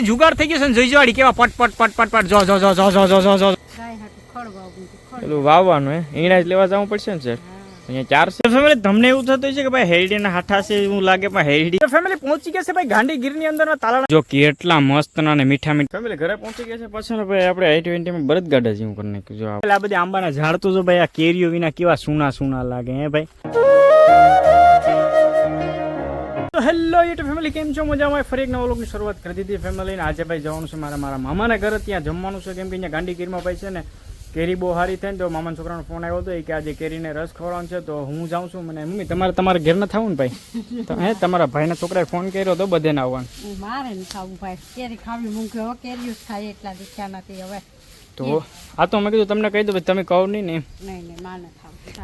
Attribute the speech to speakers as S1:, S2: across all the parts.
S1: Family જુગાર થઈ ગયો છે ને જોઈ કેવા પટ પટ પટ પટ પટ જો જો જો જો જો જો જો જો. પેલું વાવવાનું હે? ઈણા જ લેવા જવું પડશે ને સર અહીંયા ચાર છે. ફેમિલી તમને એવું થતું છે કે ભાઈ હેરડીના હાઠા છે એવું લાગે પણ હેરડી ફેમિલી પહોંચી ગયા છે ભાઈ ગાંધીગીરની અંદર તાળા જો કેટલા મસ્ત ના મીઠા મીઠા ફેમિલી ઘરે પહોંચી ગયા છે પછી ને ભાઈ આપણે આઈ ટ્વેન્ટી માં બરદ ગાડા જેવું કરી નાખ્યું જો આ બધી આંબાના ઝાડ તો જો ભાઈ આ કેરીઓ વિના કેવા સુના સુના લાગે હે ભાઈ? હેલો યુટ્યુબ ફેમિલી, કેમ છો? મજામાં? ફરી એક નવા લોકની શરૂઆત કરી દીધી ફેમિલીને આજે ભાઈ જવાનું છે મારા મારા મામાના ઘરે, ત્યાં જમવાનું છે. કેમ કે અહીંયા ગાંધીગીરમાં ભાઈ છે ને, કેરી બહુ સારી થાય ને, તો મામાના છોકરાનો ફોન આવ્યો હતો કે આજે કેરીને રસ ખવડાવવાનો છે, તો હું જાઉં છું. મને મમ્મી, તમારે તમારા ઘેર ના થવું ને ભાઈ? તો હે, તમારા ભાઈના છોકરાએ ફોન કર્યો તો બધે ના આવવાનું.
S2: મારે ને ખાવું ભાઈ. કેરી ખાવી મૂકે હવે કેરીઓ ખાય એટલા દીખ્યા નથી હવે.
S1: તો આ તો મેં કીધું તમને કહી દઉં તમે કહો નહીં ને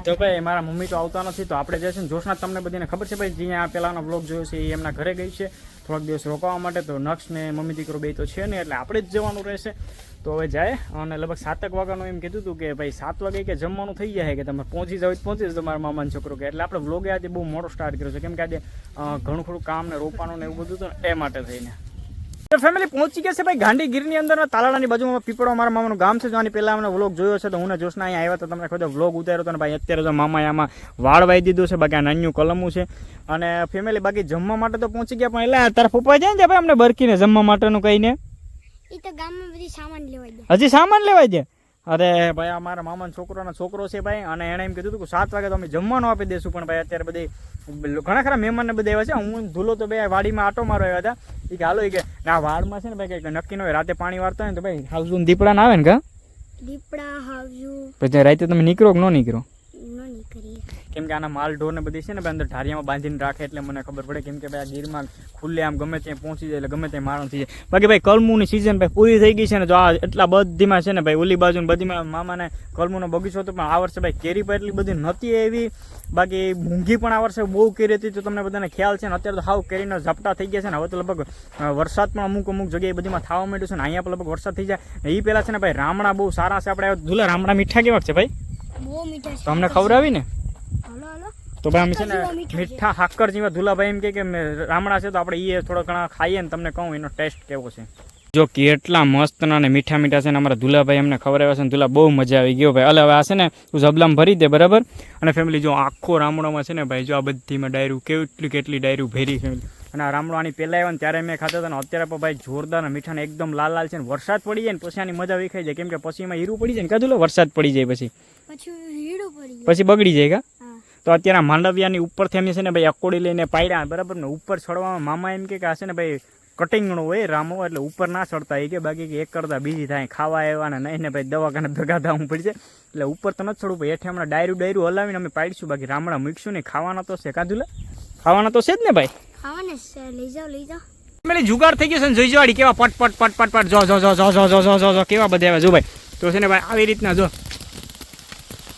S1: તો ભાઈ મારા મમ્મી તો આવતા નથી તો આપણે જે છે ને જોશના તમને બધીને ખબર છે ભાઈ જ્યાં પહેલાંનો બ્લોગ જોયો છે એ એમના ઘરે ગઈ છે થોડાક દિવસ રોકાવા માટે. તો નક્ષ ને મમ્મી દીકરો બે તો છે ને એટલે આપણે જ જવાનું રહેશે. તો હવે જાય અને લગભગ સાતક વાગ્યાનું એમ કીધું હતું કે ભાઈ સાત વાગે કે જમવાનું થઈ જાય કે તમે પહોંચી જાવ તો પહોંચી જજો મારા મામાનો છોકરો કે. એટલે આપણે બ્લોગે આજે બહુ મોટો સ્ટાર્ટ કર્યો છે કેમ કે આજે ઘણું ખોડું કામ ને રોપાનું ને એવું બધું હતું એ માટે થઈને. તો ફેમિલી પહોંચી ગયા છે ભાઈ ગાંધીગીરની અંદર તાલાળાની બાજુમાં પીપળો મારા મામાનું ગામ છે. જો આની પહેલાં અમને વ્લોગ જોયો છે તો હું જોશના અહીંયા આવ્યા તો તમને ખબર વ્લોગ ઉતાર્યો હતો ને ભાઈ અત્યારે તો મામાએ આમાં વાળ વાઈ દીધું છે બાકી આ નાન્યું કલમું છે. અને ફેમિલી બાકી જમવા માટે તો પહોંચી ગયા પણ એટલે તારા પપ્પા જાય ને ભાઈ અમને બરકીને જમવા માટેનું કહીને? હજી સામાન લેવાય છે અરે ભાઈ અમારા મારા મામાનો છોકરોનો છોકરો છે ભાઈ અને એણે એમ કીધું હતું કે સાત વાગે તો અમે જમવાનું આપી દઈશું પણ ભાઈ અત્યારે બધી ઘણા ખરા મહેમાનને બધા આવ્યા છે હું ધૂલો તો ભાઈ વાડીમાં આટો મારો આવ્યા હતા. એ કે હાલો એ કે ના વાડમાં છે ને ભાઈ કંઈક નક્કી ન હોય રાતે પાણી વાળતા હોય ને તો ભાઈ હાવજુ દીપડા ના આવે ને કા
S3: દીપડા હાવજુ
S1: પછી રાતે તમે નીકળો કે ન નીકળો? કેમ કે આના માલ ઢોર ને બધી છે ને ભાઈ અંદર ઢારિયામાં બાંધીને રાખે એટલે મને ખબર પડે. કેમ કે ભાઈ આ ગીરમાં ખુલ્લે આમ ગમે ત્યાં પહોંચી જાય એટલે ગમે ત્યાં મારણ થઈ જાય. બાકી ભાઈ કલમુની સિઝન ભાઈ પૂરી થઈ ગઈ છે ને જો આ એટલા બધીમાં છે ને ભાઈ ઓલી બાજુ બધીમાં મામાને કલમુનો બગીચો હતો પણ આ વર્ષે ભાઈ કેરી પણ એટલી બધી નહોતી એવી બાકી મૂંઘી પણ આ વર્ષે બહુ કેરી હતી તો તમને બધાને ખ્યાલ છે ને અત્યારે તો હાવ કેરીના ઝપટા થઈ ગયા છે ને. હવે તો લગભગ વરસાદ પણ અમુક અમુક જગ્યાએ બધીમાં થવા માંડ્યું છે ને. અહીંયા પણ લગભગ વરસાદ થઈ જાય. એ પહેલાં છે ને ભાઈ રામણા બહુ સારા છે. આપણે ધુલા રામણા મીઠા કેવા છે ભાઈ?
S3: બહુ મીઠા
S1: આવી ને તો ભાઈ અમે છે ને
S3: મીઠા.
S1: હાકર જેવા ધુલાભાઈ એમ કે રામણા છે તો આપણે એ થોડા ઘણા ખાઈએ ને તમને કહું એનો ટેસ્ટ કેવો છે. જો કેટલા મસ્ત ના અને મીઠા મીઠા છે ને અમારા ધુલાભાઈ અમને ખવડાવ્યા છે ને ધુલા બહુ મજા આવી ગયો ભાઈ. અલે હવે આ છે ને તું જબલામ ભરી દે બરાબર? અને ફેમિલી જો આખો રામણોમાં છે ને ભાઈ જો આ બધીમાં ડાયરું કેટલી કેટલી ડાયરું ભેરી ફેમિલી અને આ રામણો આની પહેલાં આવ્યા ને ત્યારે મેં ખાતા હતા ને અત્યારે પણ ભાઈ જોરદાર અને મીઠાને એકદમ લાલ લાલ છે ને વરસાદ પડી જાય ને પછી આની મજા વિખાઈ જાય. કેમ કે પછી એમાં હીરું પડી જાય ને કાધુલો વરસાદ પડી જાય પછી.
S3: પછી
S1: બગડી જાય કા? તો અત્યારે માંડવ્યાની ઉપરથી એમ છે ને ભાઈ અકોડી લઈને પાડ્યા બરાબર ને? ઉપર ચડવામાં મામા એમ કે હશે આ છે ને ભાઈ કટિંગનો હોય રામો એટલે ઉપર ના ચડતા. એ કે બાકી કે એક કરતા બીજી થાય ખાવા આવ્યા ને નહીં ને ભાઈ દવાખાને ભેગા થવું પડશે. એટલે ઉપર તો નથી ચડવું ભાઈ હેઠે હમણાં ડાયરું ડાયરું હલાવીને અમે પાડીશું બાકી રામડા મૂકશું ને ખાવાના તો છે. કાધુલા ખાવાના તો છે જ ને ભાઈ?
S3: ખાવાને છે. લઈ જાઓ લઈ જાઓ.
S1: પેલી જુગાડ થઈ ગયો છે ને જોઈ જવાડી કેવા પટ પટ પટ પટ પટ જો જો જો જો જો જો જો જો જો કેવા બધા આવે જો ભાઈ તો છે ને ભાઈ આવી રીતના જો.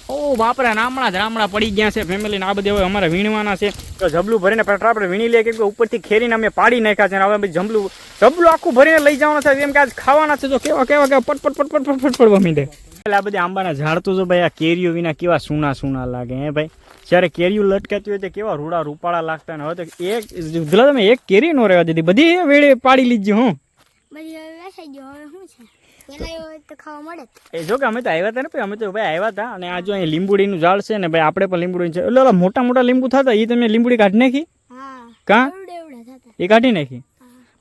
S1: ઓ, બાપરા રામણા જ, રામણા પડી ગયા છે ફેમિલીને આ બધા હવે અમારે વીણવાના છે. તો જબલું ભરીને પેટ્રા આપણે વીણી લઈએ કે ઉપરથી ખેરીને અમે પાડી નાખ્યા છે હવે ભાઈ જબલું આખું ભરીને લઈ જવાના છે. એમ કે આજ ખાવાના છે, તો કેવા કેવા કેવા, પટ પટ પટ પટ પટ પડવા માંડે એટલે આ બધી આંબાના ઝાડ તો ભાઈ, આ કેરીઓ વિના કેવા સૂના સૂના લાગે, હે ભાઈ? જ્યારે કેરીઓ લટકાતી હોય તો કેવા રૂડા, રૂપાળા લાગતા ને. હવે તો એક તમે એક કેરી નો રહેવા દીધી. બધી વેળે પાડી લીધી, હું. એ જો કે અમે તો આવ્યા હતા ને ભાઈ અમે તો ભાઈ આવ્યા હતા અને આ જો અહીં લીંબુડીનું ઝાડ છે ને ભાઈ આપણે પણ લીંબુડી છે. એટલે મોટા મોટા લીંબુ થતા એ તમે લીંબુડી કાઢી નાખી? કાં? એ કાઢી નાખી?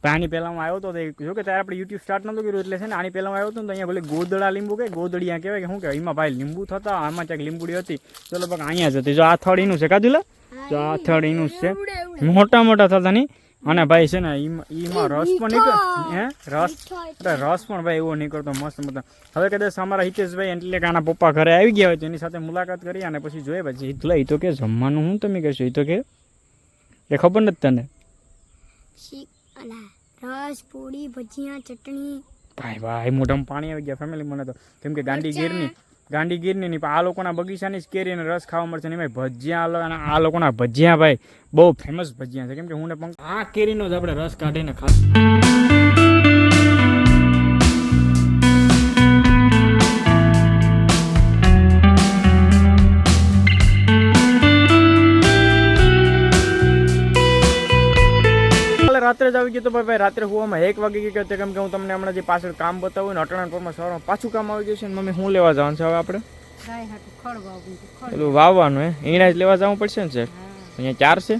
S1: પણ આની પહેલા હું આવ્યો હતો જો કે ત્યારે આપણે યુટ્યુબ સ્ટાર્ટ નહોતું કર્યું એટલે છે ને આની પહેલા હું આવ્યો હતો ને અહીંયા ભલે ગોદડા લીંબુ કે ગોદડિયા કહેવાય કે શું કહેવાય એમાં ભાઈ લીંબુ થતા આમાં ક્યાંક લીંબુડી હતી. ચલો બકા અહીંયા જ હતી. જો આ થડીનું છે કાજુલા? જો આ થળ એનું છે. મોટા મોટા થતા નહીં. અને ભાઈ છે ને ઈમાં રસ પણ નીકળ. હે? રસ? રસ પણ ભાઈ એવો નીકળતો મસ્ત મસ્ત હવે કદાચ અમારા હિતેશભાઈ એટલે કે આના પપ્પા ઘરે આવી ગયા હોય તો એની સાથે મુલાકાત કરી અને પછી જોઈએ પછી હિતલા એ તો કે જમવાનું હું તમે કહેશો એ તો કે? એ ખબર નથી તને?
S3: રસ પૂરી ભજીયા ચટણી.
S1: ભાઈ ભાઈ મોઢામાં પાણી આવી ગયા ફેમિલી મને તો. કેમ કે ગાંડી ગીરની ગાંડી ગીરની નહીં, પણ આ લોકોના બગીચાની જ કેરી રસ ખાવા મળશે ને ભાઈ ભજીયા આ લોકોના ભજીયા ભાઈ, બહુ ફેમસ ભજીયા છે. કેમ કે હું ને પંક આ કેરીનો જ આપણે રસ કાઢીને ખાસ રાત્રે જ આવી ગયો તો ભાઈ ભાઈ રાત્રે હોવામાં એક વાગે ગયો તો કેમ કે હું તમને હમણાં જે પાછળ કામ બતાવું ને અટણા પરમાં સવારમાં પાછું કામ આવી ગયું છે ને મમ્મી હું લેવા જવાનું છે હવે આપણે? પેલું વાવવાનું હે એના જ લેવા જવું પડશે ને સર અહીંયા ચાર છે?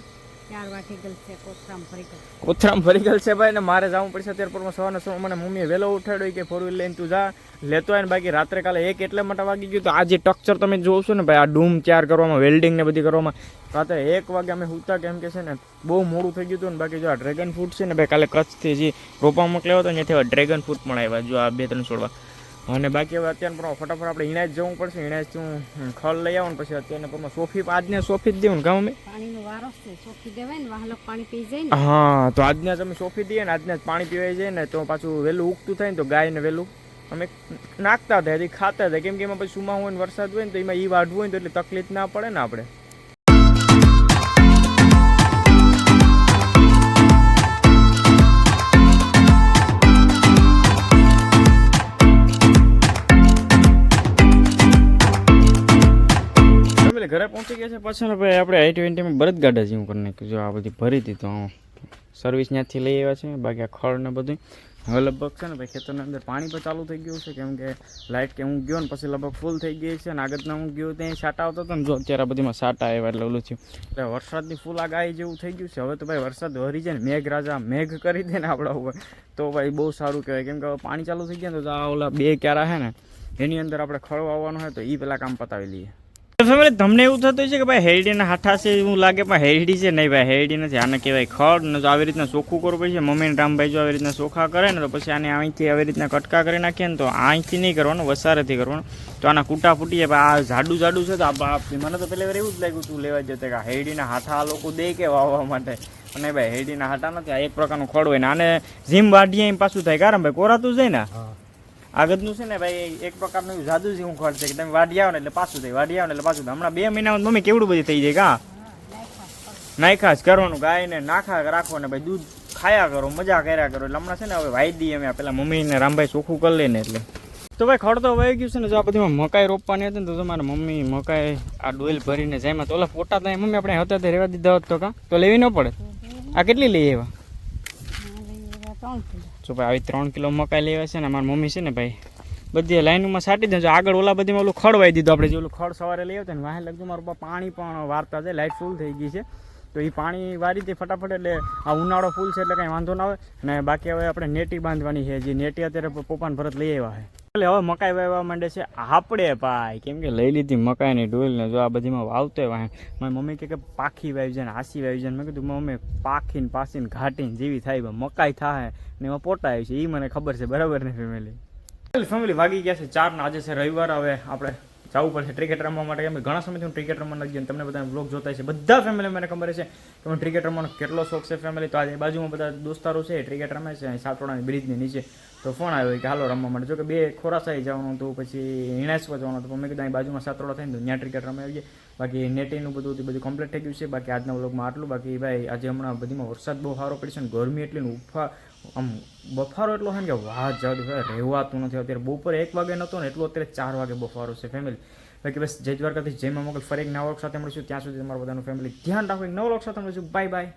S2: કોથરામ ફરી
S1: ગયેલ છે ભાઈ ને મારે જવું પડશે અત્યારે પરમાં સવારના સમય. મને મમ્મીએ વહેલો ઉઠાડ્યો, કે ફોર વ્હીલ લઈને તું જા. લેતો હોય ને બાકી રાત્રે કાલે એક એટલે માટે વાગી ગયું. તો આ જે ટક્ચર તમે જોશો ને ભાઈ, આ ડૂમ ચાર કરવામાં વેલ્ડિંગ ને બધી કરવામાં, રાતે એક વાગે અમે સૂતા કેમ કે છે ને, બહુ મોડું થઈ ગયું હતું ને, બાકી જો આ ડ્રેગન ફ્રૂટ છે ને ભાઈ, કાલે કચ્છથી જે રોપા મોકલ્યા હતો ને ત્યાંથી ડ્રેગન ફ્રૂટ પણ આવ્યા જો આ બે ત્રણ છોડવા. અને બાકી હવે અત્યારે પણ ફટાફટ આપણે ઇણાજ જવું પડશે. ઈણાજથી હું ખલ લઈ આવું ને પછી અત્યારે પણ સોફી આજને સોફી જ દેવું ગામ અમે
S2: પાણીનો વારો છે. સોખી દેવાય ને વાહલો પાણી પી જાય ને.
S1: હા તો આજના અમે સોફી દઈએ ને આજના પાણી પીવાઈ જાય ને તો પાછું વહેલું ઉગતું થાય ને તો ગાયને વહેલું. અમે નાખતા હતા ખાતા હતા. કેમ કે એમાં પછી સુમા હોય ને વરસાદ હોય ને તો એમાં એ વાઢવું હોય ને તો એટલે તકલીફ ના પડે ને આપણે. એટલે ઘરે પહોંચી ગયા છે પછી ને ભાઈ આપણે આઈ ટ્વેન્ટીમાં બરદ ગાડા જેવું કરી જો આ બધી ભરી હતી તો સર્વિસ ત્યાંથી લઈ આવ્યા છે, બાકી આ ખડ ને બધું હવે લગભગ છે ને ભાઈ ખેતરની અંદર પાણી પણ ચાલુ થઈ ગયું છે, કેમ કે લાઇટ કે હું ગયો ને પછી લગભગ ફૂલ થઈ ગઈ છે અને આગળના હું ગયો ત્યાં સાટા આવતો હતો ને જો અત્યારે બધીમાં સાટા આવ્યા એટલે ઓલું થયું. એટલે વરસાદની ફૂલ આગાહી જેવું થઈ ગયું છે. હવે તો ભાઈ વરસાદ વરી જાય ને મેઘ રાજા મેઘ કરી દે ને આપણા ઉપર. તો ભાઈ બહુ સારું કહેવાય. કેમ કે હવે પાણી ચાલુ થઈ ગયા ને તો આ ઓલા બે ક્યારા છે ને, એની અંદર આપણે ખડો આવવાનું હોય તો એ પેલા કામ પતાવી લઈએ. ફેમિલી તમને એવું થતું છે કે ભાઈ હેરડીના હાથા છે એવું લાગે, પણ હેરડી છે નહીં ભાઈ, હેરડી નથી, આને કહેવાય ખડ, ને જો આવી રીતના ચોખ્ખું કરવું પડશે, મમ્મી રામભાઈ જો આવી રીતના ચોખા કરે ને તો પછી આને અહીંથી આવી રીતના કટકા કરી નાખીએ ને તો અહીંથી નહીં કરવાનું, વસારેથી કરવાનું. તો આના કૂટા ફૂટી જાય આ જાડું જાડું છે તો મને તો પહેલી વાર એવું જ લાગ્યું તું લેવા જતા કે હેરડીના હાથા આ લોકો દે કે વાવવા માટે. અને ભાઈ હેરડીના હાથા નથી, આ એક પ્રકારનું ખડ હોય ને આને જીમ વાઢીએ એમ પાછું થાય, કારણ ભાઈ કોરાતું જાય ને. આગળનું છે ને ભાઈ, એક પ્રકારનું જાદુ જેવું ખર્ચ છે કે તમે વાડી આવો ને એટલે પાછું થાય. વાઢી આવો ને એટલે પાછું થાય. હમણાં બે મહિનામાં મમ્મી કેવડું બધું થઈ જાય, કા? નાખ્યા જ કરવાનું ગાયને નાખા રાખો ને ભાઈ, દૂધ ખાયા કરો, મજા કર્યા કરો. એટલે હમણાં છે ને હવે વાઈ દઈએ અમે પેલા મમ્મીને રામભાઈ ચોખ્ખું કરી લઈને એટલે. તો ભાઈ ખડ તો વહી ગયું છે ને, જો આ બધીમાં મકાઈ રોપવાની હતી ને, તો તમારા મમ્મી મકાઈ આ ડોલ ભરીને જાય તો ઓલા ફોટા થાય મમ્મી આપણે હતા તે રેવા દીધા હોત તો કા? તો લેવી ન પડે. આ કેટલી લઈ આવ્યા? જો ભાઈ આવી ત્રણ કિલો મકાઈ લેવા છે ને અમારી મમ્મી છે ને ભાઈ, બધી લાઈનમાં સાટી દેજો. આગળ ઓલા બધીમાં ઓલું ખડ વાઈ દીધું. આપણે જે ઓલું ખડ સવારે લઈ આવતા ને, વાહે લગતું મારું પપ્પા પાણી પણ વારતા છે લાઇટ ફૂલ થઈ ગઈ છે. તો એ પાણી વારી દે ફટાફટ એટલે આ ઉનાળો ફૂલ છે એટલે કાંઈ વાંધો ના આવે. અને બાકી હવે આપણે નેટી બાંધવાની છે, જે નેટી અત્યારે પપ્પાને ભરત લઈ આવ્યા છે. એટલે હવે મકાઈ વાવવા માંડે છે. આપણે ભાઈ, કેમ કે લઈ લીધી મકાઈની ડોલને જો આ બધીમાં વાવતો હોય. મારી મમ્મી કહે કે પાખી વાવી જાય ને હાસી વાવી ને. મેં કીધું, મમ્મી, પાખીને પાસીને ઘાટીને જેવી થાય મકાઈ થાય ને એમાં પોટા આવી છે. એ મને ખબર છે, બરાબર ને ફેમિલી ફેમિલી વાગી ગયા છે ચાર ને આજે છે રવિવાર. હવે આપણે જવું પડશે ક્રિકેટ રમવા માટે. કેમ ઘણા સમયથી હું ક્રિકેટ રમવા લાગી તમને બધા બ્લોગ જોતા છે બધા ફેમિલી મને ખબર છે કે ક્રિકેટ રમવાનો કેટલો શોખ છે ફેમિલી તો આજે બાજુમાં બધા દોસ્તારો છે ક્રિકેટ રમે છે. સાતોડાની બ્રિજની નીચે. તો ફોન આવ્યો કે, હાલો, રમવા માટે. જો કે બે ખોરાસાઈ જવાનું હતું, પછી હિણાસવા જવાનું હતું મેં કીધું, અહીં બાજુમાં સાતરોડા થઈને ત્યાં ક્રિકેટ રમે આવીએ. બાકી નેટિંગનું બધું બધું કમ્પ્લીટ થઈ ગયું છે. બાકી આજના વ્લોગમાં આટલું. બાકી ભાઈ, આજે હમણાં બધીમાં વરસાદ બહુ સારો પડશે ને, ગરમી એટલી ઉફા, આમ બફારો એટલો છે ને કે વાહ છે રહેવાતું નથી. અત્યારે બપોરે એક વાગે નહોતો ને, એટલો અત્યારે ચાર વાગે બફારો છે ફેમિલી બાકી બસ જય દ્વારકાથી જયમાં મોકલ, ફરી એક નવા લોક સાથે મળીશું. ત્યાં સુધી તમારા બધાનું ફેમિલી ધ્યાન રાખો, એક નવો લોક સાથે મળીશું. Bye bye